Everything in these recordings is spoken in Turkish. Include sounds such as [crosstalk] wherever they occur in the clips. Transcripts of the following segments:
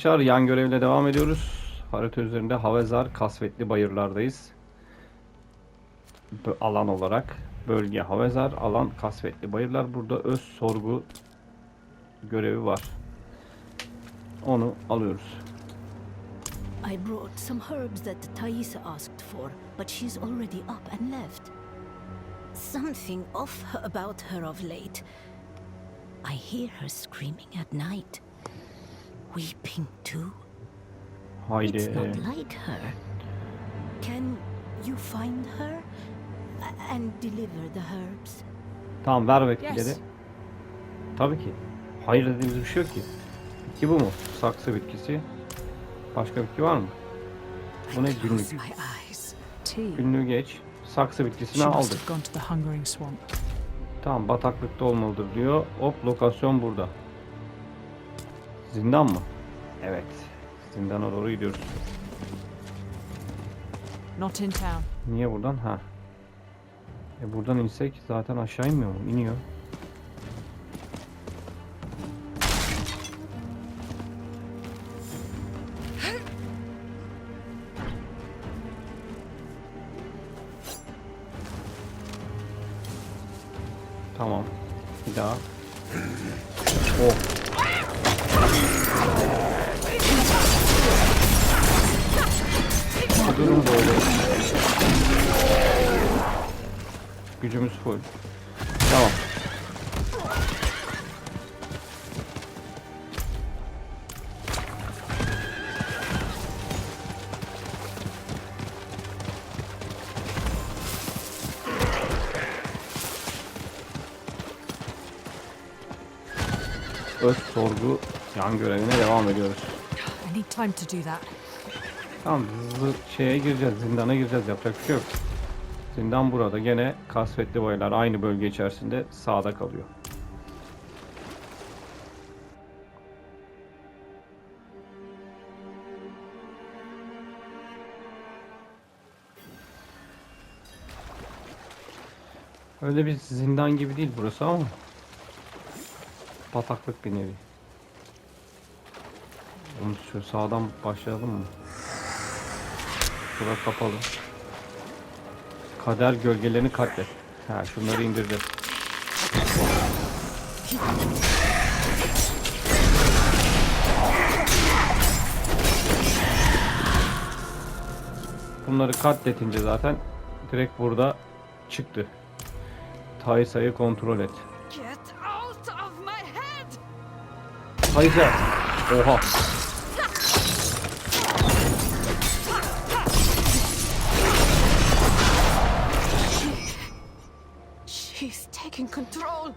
Arkadaşlar yan görevle devam ediyoruz. Harita üzerinde Havezar kasvetli bayırlardayız. Bu alan olarak bölge Havezar, alan kasvetli bayırlar. Burada öz sorgu görevi var. Onu alıyoruz. I brought some herbs that Thaisa asked for, but she's already up and left. Something off about her of late. I hear her screaming at night. Weeping too. Haydi. It's not like her. Can you find her and deliver the herbs? Tamam ver vekilleri. Yes. Tabii ki. Hayır dediğimiz bir şey yok ki. Bitki bu mu? Saksı bitkisi. Başka bitki var mı? Bu ne günlük? Günlüğü geç. Saksı bitkisini aldık. Tamam bataklıkta olmalıdır diyor. Hop lokasyon burada. Zindan mı? Evet. Zindana doğru gidiyoruz. Not in town. Niye buradan? Ha. E buradan insek zaten aşağı inmiyor mu? İniyor. Tamam. Bir daha. Oh. Durum böyle. Gücümüz full. Tamam. Öz sorgu yan görevine devam ediyoruz. I need time to do that. Tamam hızlı şeye gireceğiz, zindana gireceğiz. Yapacak bir şey yok. Zindan burada. Gene kasvetli baylar aynı bölge içerisinde sağda kalıyor. Öyle bir zindan gibi değil burası ama bataklık bir nevi. Oğlum şu sağdan başlayalım mı? Bura kapalı. Kader gölgelerini katlet. Ha şunları indireceğiz. Bunları katletince zaten direkt burada çıktı. Taysa'yı kontrol et. Taysa! Oha! She's taking control.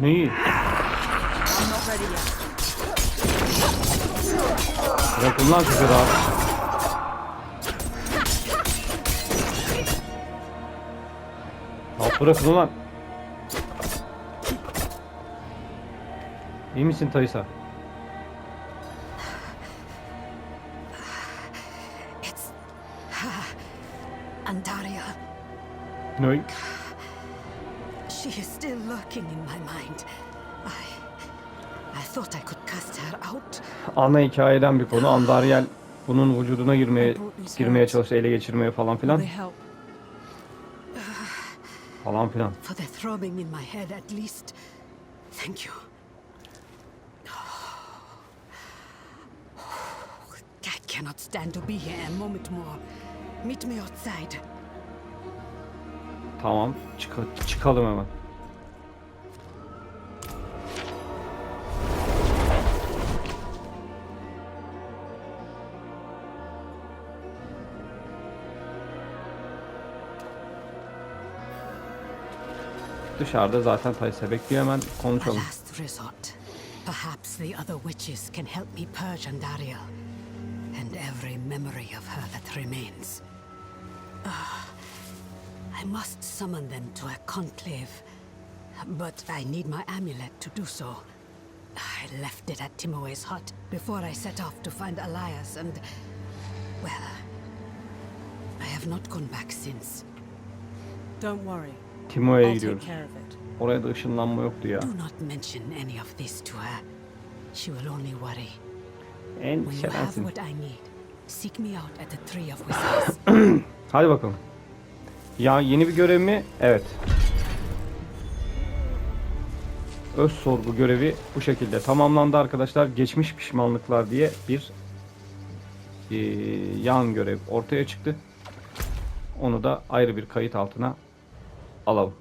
Neyi? I'm not ready yet. Bırakın lan kızı rahat. Rahat bırakın ulan. İyi misin Taysa? It's Andaria. Ne? She is still lurking in my mind. I I thought I could cast her out. Ana hikayeden bir konu. Andariel bunun vücuduna girmeye girmeye çalıştı, ele geçirmeye falan filan. [sighs] Falan filan. For the throbbing in my head at least. Thank you. [sighs] I cannot stand to be here a moment more. Meet me outside. Tamam. çık- çıkalım hemen. Dışarıda zaten Taysa bekliyor hemen konuşalım. Perhaps the other witches can help me purge Andariel and every memory of her that remains. Ah, I must summon them to a conclave, but I need my amulet to do so. I left it at Timoe's hut before I set off to find Elias, and well, I have not gone back since. Don't worry. Timo'ya I'll take gidiyoruz. care of it. Oraya da ışınlanma yoktu ya. Do not mention any of this to her. She will only worry. And when you have what I need, seek me out at the Tree of Whispers. Hadi bakalım. Ya yeni bir görev mi? Evet. Öz sorgu görevi bu şekilde tamamlandı arkadaşlar. Geçmiş pişmanlıklar diye bir eee, yan görev ortaya çıktı. Onu da ayrı bir kayıt altına alalım.